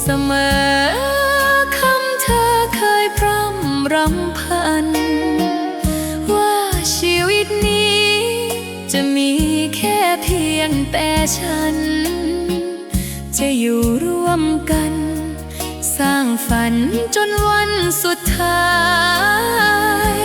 เสมอคำเธอเคยพร่ำรำพัน ว่าชีวิตนี้ จะมีแค่เพียงแต่ฉัน จะอยู่ร่วมกัน สร้างฝันจนวันสุดท้าย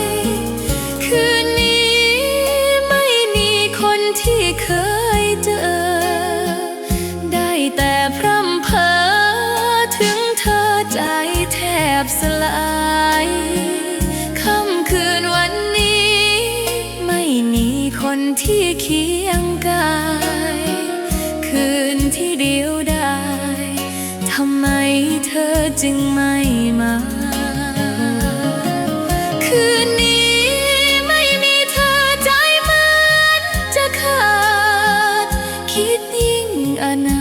ที่เคียงกาย คืนที่เดียวดายทำไมเธอจึงไม่มา คืนนี้ไม่มีเธอใจมันจะขาด คิดยิ่งอนา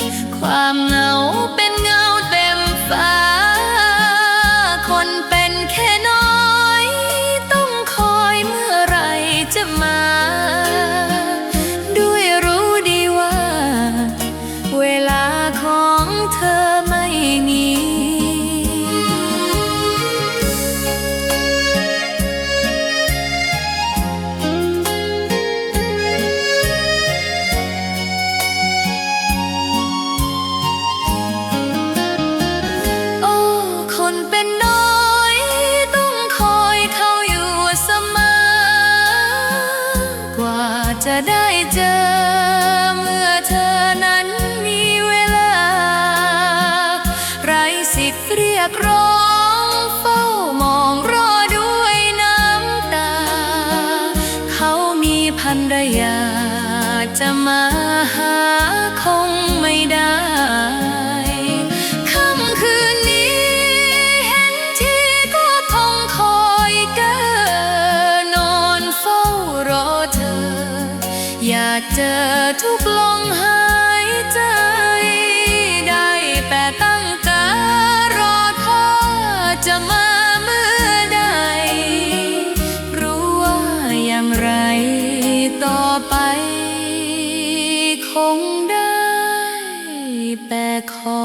ถความเหงาเป็น เจอเมื่อเธอนั้นมีเวลา ไรสิทธิ์เรียกร้องเฝ้ามองรอด้วยน้ำตา เขามีพันรยาจะมาหาคงไม่ได้ากเจอทุกลมหายใจ ได้แต่ตั้งตารอเธอจะมาเมื่อใด รู้ว่าอย่างไรต่อไป คงได้แต่ขอ